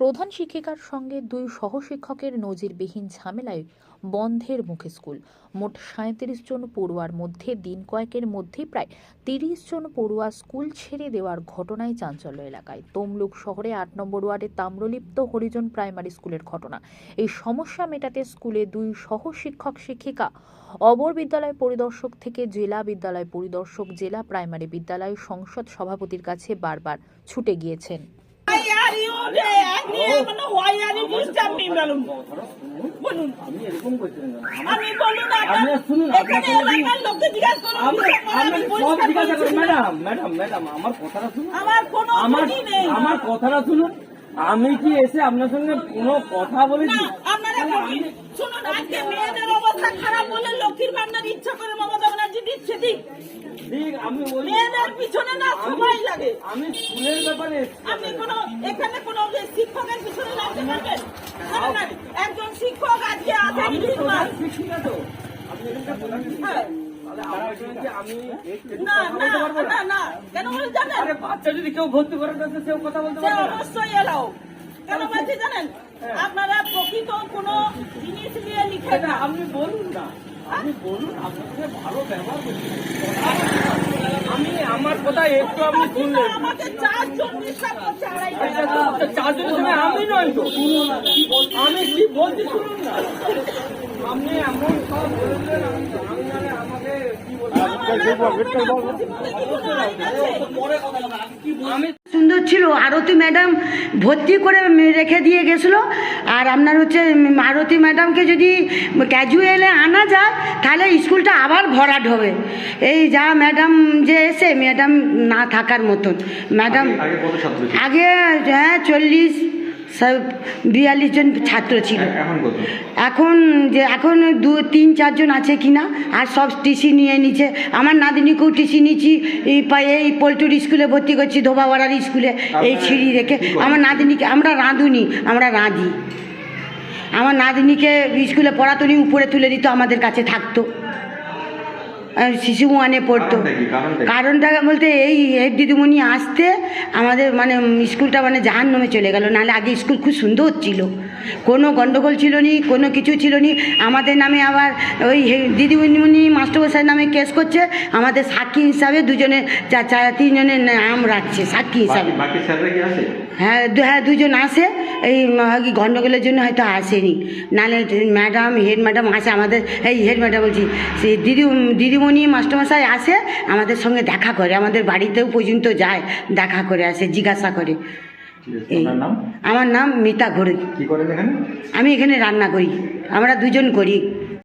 প্রধান শিক্ষিকার সঙ্গে দুই সহশিক্ষকের নজিরবিহীন ঝামেলায় বন্ধের মুখে স্কুল। মোট সাঁত্রিশ জন পড়ুয়ার মধ্যে দিন কয়েকের মধ্যেই প্রায় তিরিশ জন পড়ুয়া স্কুল ছেড়ে দেওয়ার ঘটনায় চাঞ্চল্য এলাকায়। তমলুক শহরে আট নম্বর ওয়ার্ডে তাম্রলিপ্ত হরিজন প্রাইমারি স্কুলের ঘটনা। এই সমস্যা মেটাতে স্কুলে দুই সহশিক্ষক শিক্ষিকা, অবর বিদ্যালয় পরিদর্শক থেকে জেলা বিদ্যালয় পরিদর্শক, জেলা প্রাইমারি বিদ্যালয় সংসদ সভাপতির কাছে বারবার ছুটে গিয়েছেন। আমি এরকম আমি বলুন এখানে এলাকার লোককে জিজ্ঞাসা করুন। ম্যাডাম ম্যাডাম ম্যাডাম আমার কথাটা শুনুন। আমার কোনো আমার আমার কথাটা শুনুন। আমি কি এসে আপনার সঙ্গে কোনো কথা বলেছি? আপনারা শুনুন আজকে মেয়েদের অবস্থা খারাপ বলে লক্ষ্মীর ভান্ডার ইচ্ছা করে মমতা ব্যানার্জি দিচ্ছে ঠিক ঠিক আমি ওই মেয়েদের পিছনে না সবাই লাগে। আমি স্কুলের ব্যাপারে আপনি কোন এখানে কোন শিক্ষকের পিছনে লাগতে পারবেন না, না, একজন শিক্ষক আজকে আমি তিন মাস শিক্ষিকা তো। আপনি এখানকার প্রধান হ্যাঁ। বাচ্চা যদি কেউ ভর্তি আসে সেও কথা বলতে না। অবশ্যই এলাও। কেন বলছি জানেন? আপনারা প্রকৃত কোনো জিনিস নিয়ে এটা না। আপনি বলুন না। আপনি বলুন আপনাকে ভালো ব্যবহার করছি আমি আমার কথা একটু আপনি শুনলেন। আমাকে চারজন ডিস্টার্ব করছে আড়াই আচ্ছা, ঘণ্টা। তো চারজনের সঙ্গে আমি নয় তো? আমি কি বলছি শুনুন না। আপনি এমন সব বলছেন আমি আমি জানি আমাকে কি বলছেন আমি সুন্দর ছিল আরতি ম্যাডাম ভর্তি করে রেখে দিয়ে গেছিল। আর আপনার হচ্ছে আরতি ম্যাডামকে যদি ক্যাজুয়ালে আনা যায় তাহলে স্কুলটা আবার ভরাট হবে। এই যা ম্যাডাম যে এসে ম্যাডাম না থাকার মতন। ম্যাডাম আগে হ্যাঁ চল্লিশ সব বিয়াল্লিশ জন ছাত্র ছিল। এখন যে এখন দু তিন চারজন আছে কিনা আর সব টিসি নিয়ে নিচ্ছে। আমার নাদিনীকেও টিসি নিচ্ছি এই পা- এই পোলট্রি স্কুলে ভর্তি করছি ধোবাবাড়ার স্কুলে এই ছিঁড়ি রেখে। আমার নাদিনীকে আমরা রাঁধুনি আমরা রাঁধি। আমার নাদিনীকে স্কুলে পড়াতনি উপরে তুলে দিত আমাদের কাছে থাকতো। শিশু ওয়ানে পড়তো। কারণটা বলতে এই হেড দিদিমণি আসতে আমাদের মানে স্কুলটা মানে জাহান নামে চলে গেল। নাহলে আগে স্কুল খুব সুন্দর ছিল। কোনো গণ্ডগোল ছিল নি কোনো কিছু ছিল নি। আমাদের নামে আবার ওই দিদিমণি মাস্টারমশাই নামে কেস করছে। আমাদের সাক্ষী হিসাবে দুজনে তিনজনের নাম রাখছে সাক্ষী হিসাবে। হ্যাঁ হ্যাঁ দুজন আসে। এই কি গণ্ডগোলের জন্য হয়তো আসেনি। নাহলে ম্যাডাম হেড ম্যাডাম আসে আমাদের এই হেড ম্যাডাম বলছি সেই দিদি দিদিমণি মাস্টারমশাই আসে আমাদের সঙ্গে দেখা করে আমাদের বাড়িতেও পর্যন্ত যায় দেখা করে আসে জিজ্ঞাসা করে। এই আমার নাম মিতা ঘড়ি। আমি এখানে রান্না করি আমরা দুজন করি।